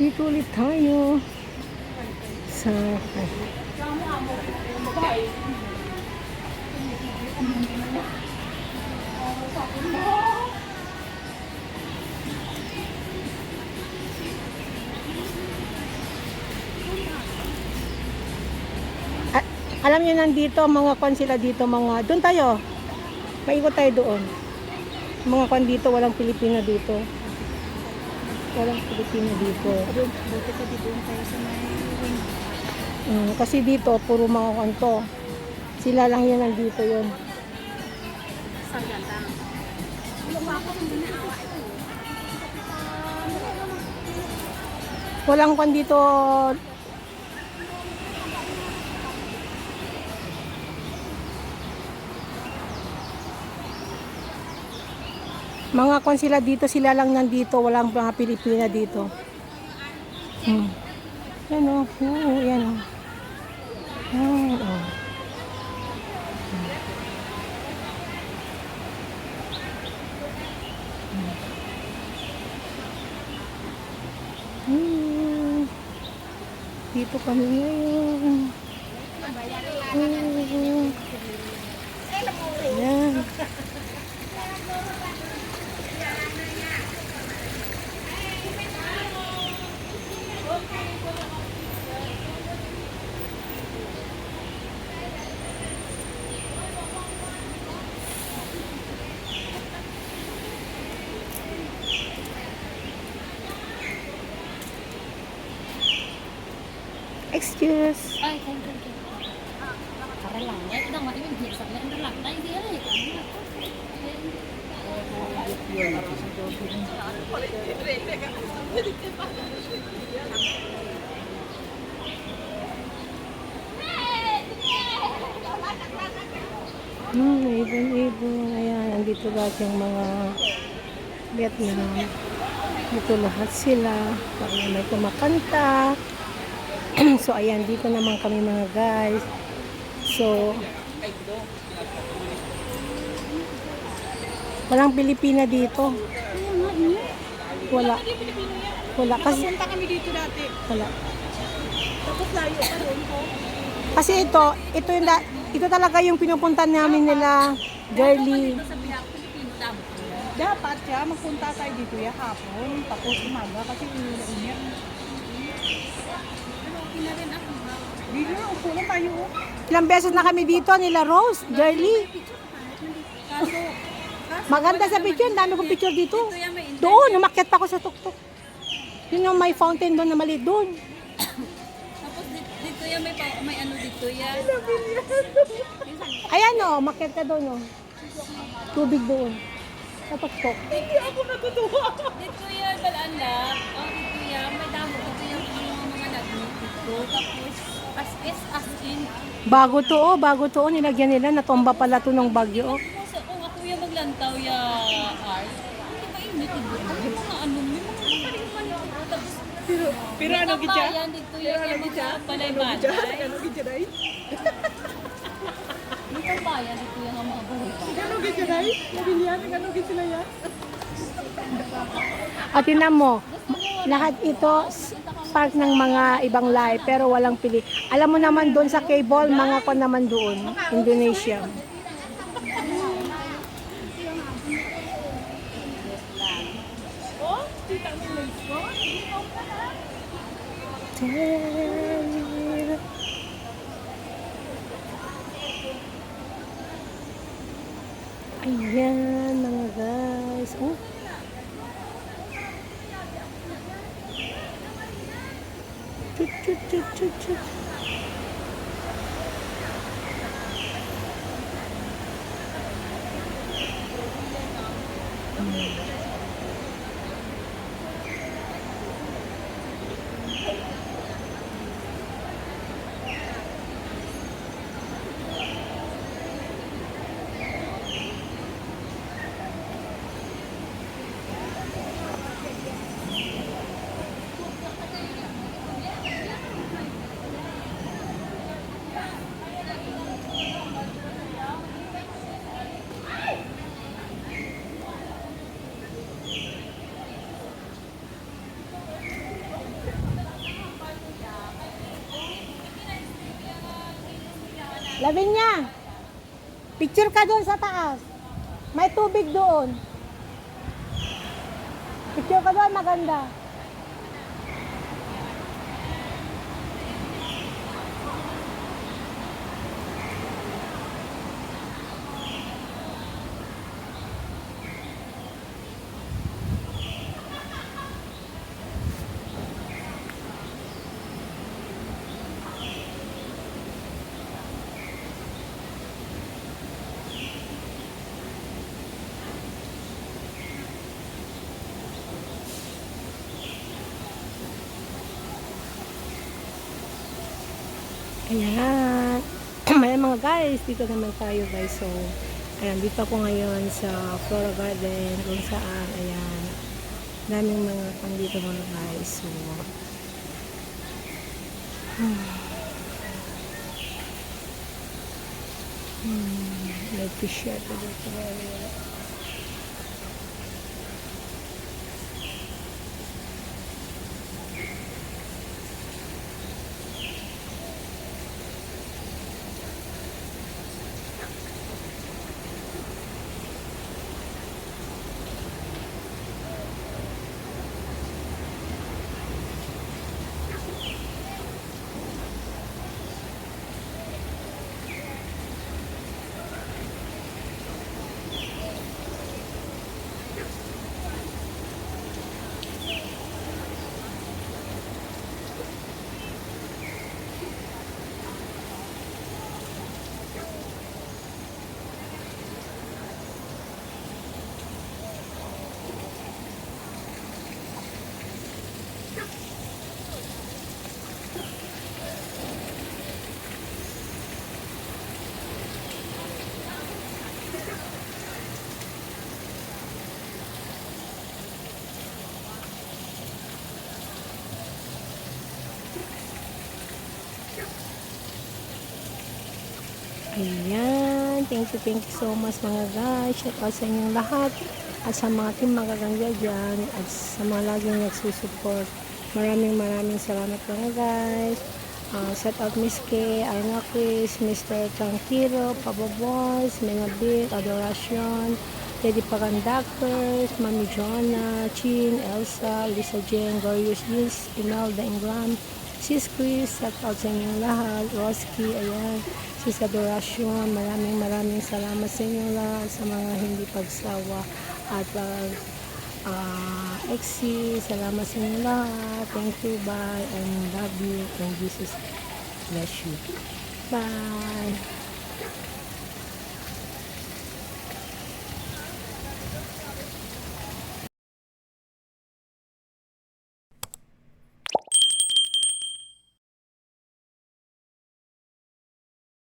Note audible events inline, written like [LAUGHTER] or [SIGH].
Dito ulit tayo. Sa... Alam niyo nandito, mga kwan sila dito, mga... Doon tayo. Maikot tayo doon. Mga kwan dito, walang Pilipina dito. Walang Pilipina dito. Buti pa di doon tayo sa may. Mm, kasi dito, puro mga kanto. Sila lang yan nandito yun. Sagata. Walang kwan dito. Mga kwan sila dito, sila lang nandito. Walang mga Pilipina dito. Hmm. Yan o. Oo, yan o. Yan o. Hmm. Dito kami ngayon. Hmm. Excuse. Ay, kan kan. Para lang. Eh, ito mati yung biasa. Lang lang. Tayo di ay. Hmm, ibon-ibon. Ayan, nandito lahat yung mga Vietnam. Dito lahat sila. Parang may kumakanta. [CLEARS THROAT] so, ayan, dito naman kami mga guys. So, walang Pilipina dito. Wala. Wala. Kasi, Punta kami dito dati. wala. Tapos layo pa doon ko. Kasi ito, ito yung, da- ito talaga yung pinupunta namin nila, girly. Dapat siya, magpunta tayo dito ya hapon, tapos umaga kasi umiinit. Pero okay na rin ako. Lang tayo. oh. Ilang beses na kami dito nila Rose. Kaso, Maganda sa picture, ang dami kong picture dito. Doon, umakyat pa ako sa tuktok. Yun yung may fountain doon na maliit doon. Tapos dito, yan may, may ano dito yan. Ayan o, umakyat ka doon o. Tubig doon. Sa tuktok. Hindi ako natutuwa. Dito yan, balaan lang. Oh, dito yan, may damo. Dito yan mga mga nag-meet dito. Tapos, as. Bago to o, bago to o. Nilagyan nila, natomba pala to ng bagyo o. Kung, sa, kung ako yung maglantaw ya art, hindi ba init dito? May mga ano, may mga kapaling-paling dito. Tapos, Pero, pero ano gitya? dito yan, Pero ano yung gitya? mga Ano gitya? Ano gitya dai? May tambayan [LAUGHS] dito yung mga buhay. Ano gitya dai? Nabilihan, ano gitya sila ya? At tinan mo, lahat ito park ng mga ibang lahi pero walang pili. Alam mo naman doon sa cable, mga kon naman doon, Indonesia. Ko? Ayan, mga guys. Oh. 쭈쭈쭈쭈쭈 음. Chut. Lavinia, picture ka doon sa taas. May tubig doon. Picture ka doon, maganda. Ayan. [CLEARS THROAT] Ayan mga guys, dito naman tayo guys. So, ayan, dito ako ngayon sa Flora Garden kung saan, ayan, daming mga pang dito mga guys. So, [SIGHS] hmm. Hmm, may dito. Ayan. Thank you, thank you so much mga guys. Shout out sa inyong lahat. At sa mga team magagangga dyan. At sa mga laging nagsusupport. Maraming maraming salamat mga guys. Uh, shout out Miss K, Arna Chris, Mr. Tranquilo, Papa Boss, Mena Bit, Adoracion, Lady Pagandakers, Mami Joanna, Chin, Elsa, Lisa Jane, Glorious Liz, Imelda Ingram, Sis Chris, shout out sa inyong lahat, Roski, ayan, Sis Adoracion, maraming maraming salamat sa inyong lahat sa mga hindi pagsawa at pag uh, Exi, salamat sa inyong lahat, thank you, bye, and love you, and Jesus bless you. Bye!